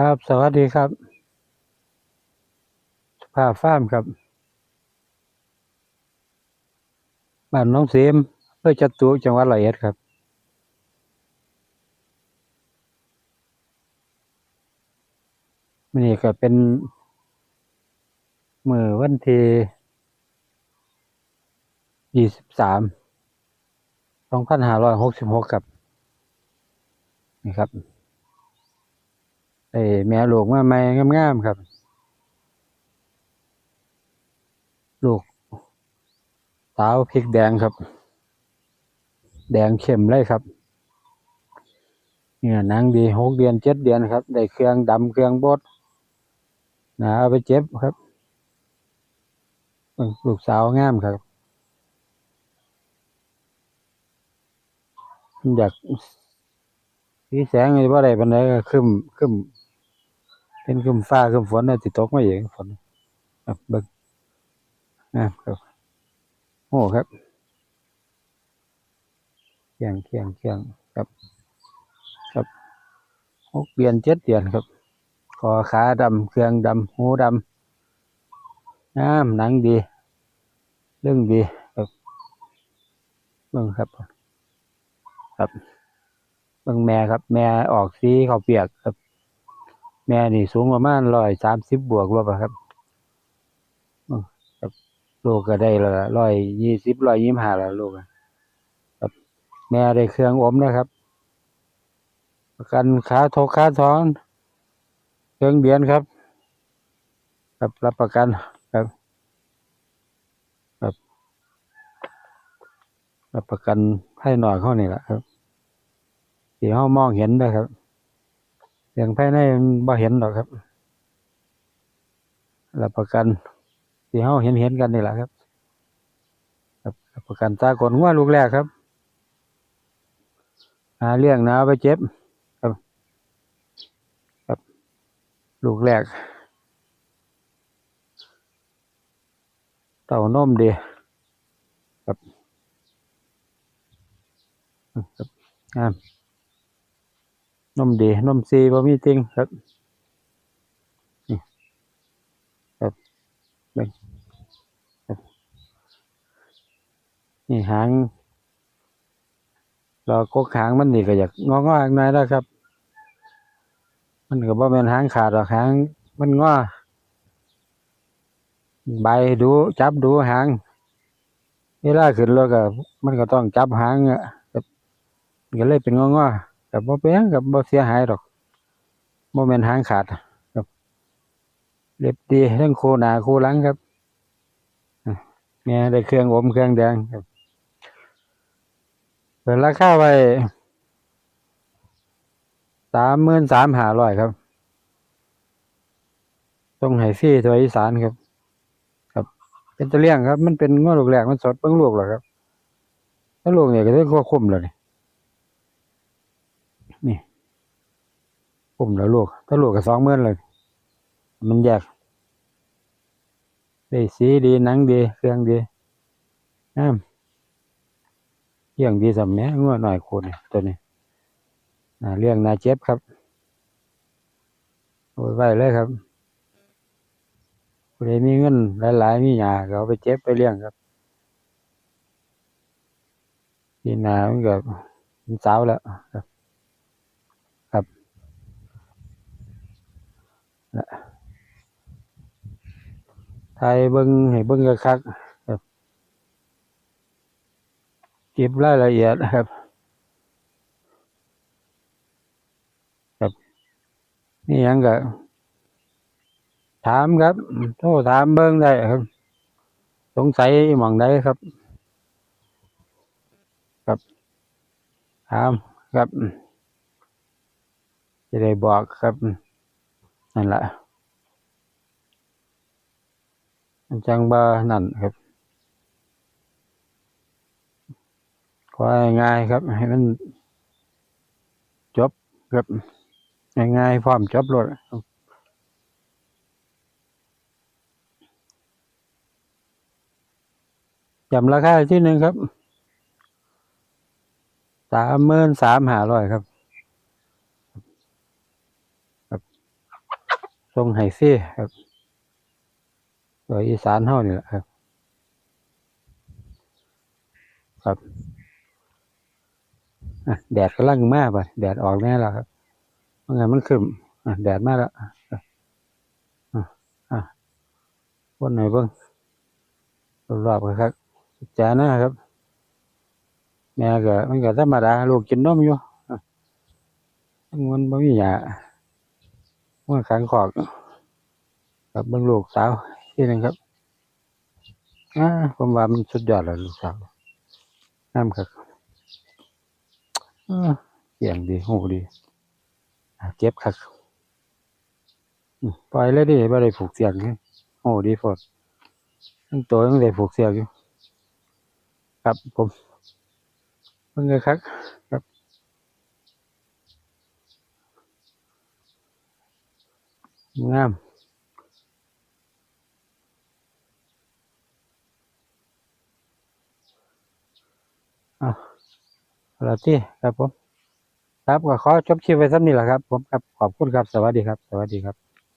ครับ สวัสดีครับสภาพฟาร์มครับบ้านน้องเสียมเพื่อจัตุจังหวัดร้อยเอ็ดครับมนนี่ก็เป็นมือวันที่ยี่สิบสามสองพันห้าร้อยหกสิบหกครับ นี่ครับ ไอ้แม่ลูกมาใหม่งามๆครับ ลูกสาวพริกแดงครับ แดงเข้มเลยครับเนี่ยนังดีหกเดือนเจ็ดเดือนครับ ได้เครื่องดำเครื่องบดนาเอาไปเจ็บครับ ลูกสาวงามครับ อยากสีแสงนี่ว่าได้ปันไดก็ครึมครึม เป็นคึมฟ้าคึมฝนน่ะติตกมาเองฝนครับเบิ่งนะครับโอ้ครับเคียงเคียงเคียงครับ ครับหกเดือนเจ็ดเดือนครับคอขาดำเครื่องดำหูดำน้ำหนังดี เรื่องดีครับเบิ่งครับ ครับเบิ่งแม่ครับ แม่ออกสีเขาเปียกครับ แม่นี่สูงประมาณร้อยสามสิบบวกรวบอะครับครับลูกก็ได้ละร้อยยี่สิบร้อยยี่สิบห้าล้วลูกครับ แม่ได้เครื่องอมนะครับประกันขาทกขาท้องเครื่องเดือนครับ ครับรับประกันครับ ครับรับประกันให้หน่อยเข้านี่แหละครับที่เขามองเห็นนะครับ เสียงภายในมันบ่เห็นหรอกครับรับประกันที่เขาเห็นเห็นกันนี่แหละครับครับประกันตากลว่าลูกแรกครับหาเลี้ยงนะเอาไปเจ็บครับครับ ลูกแรกเต่านมดีครับครับงาม นมดีนมซีบ่มีติงครับนี่ครับเบิ่งครับนี่หางเรากกหางมันนี่ก็อยากงองๆหน่อยแล้วครับ มันก็บ่แม่นหางขาดหรอกหางมันงอใบดูจับดูหางเวลาขึ้นรถก็มันก็ต้องจับหางอะก็เลยเป็นงอๆ กับบ่เป็นหยังกับบ่เสียหายหรอกบ่แม่นหางขาดครับเล็บดีทั้งโคหน้าคู่หลังครับอะแม่ได้เครื่องอมเครื่องแดงครับเปิดราคาไว้สามหมื่นสามหาร้อยครับต้องให้ฟรีตัวอีสานครับ ครับ เป็นตะเลี่ยงครับ มันเป็นงอลูกแรกมันสดเบิ่งลูกหรอครับถ้าลูกเนี่ยก็ได้ควบคุมแล้วนี่นี่ คุมแล้วลูกถ้าลูกก็สองหมื่นเลย มันแยกได้สีดีหนังดี เครื่องดีงามเลี้ยงดีสำแหน่งัวหน่อยโคนตัวนี้เลี้ยงนาเจ็บครับเอาไว้ไว้เลยครับผู้ใดมีเงินหลาย ๆ มีหยาเอาไปเจ็บไปเลี้ยงครับทีหนามันก็เป็นสาวแล้วครับ ไทยเบิ้งให้เบิ้งคักครับเก็บรายละเอียดนะครับ ครับ นี่ยังก็ถามครับ โทรถามเบิ้งได้ครับ สงสัยหม่องใดครับ ครับถามครับจะได้บอกครับ นั่นแหละมันจังบ่นั่นครับขอให้ง่ายครับให้มันจบครับง่ายๆพร้อมจบรถจำราคาที่หนึ่งครับสามหมื่นสามหาร้อยครับ ทรงไห้ซี่ครับตัวอีสานเฮานี่แหละครับ ครับแดดกำลังมากไปแดดออกแน่แล้วครับเมื่อไงมันขึ้นอะแดดมาแล้วอะอะอะวนหนบิ่งรอบๆครับจานะครับแม่ก็มันก็ธรรมดาลูกกินนมอยู่มันบ่มีหยา มันขังขอกกับเบิ่งลูกสาวที่นึงครับอ่าผมว่ามันสุดยอดแล้วลูกสาวน้ำครับเสียงดีหูดีเจ็บครับปล่อยเลยดิบ่ได้ผูกเสียงให้หูดีโพดทั้งตัวยังได้ผูกเสียงอยู่ ครับผมเพิ่งเลยครับ ครับ งามอะแล้วที่ครับผม ครับก็ขอจบคลิปไว้สักนี้แหละครับ ผมครับขอบคุณครับ สวัสดีครับ สวัสดีครับ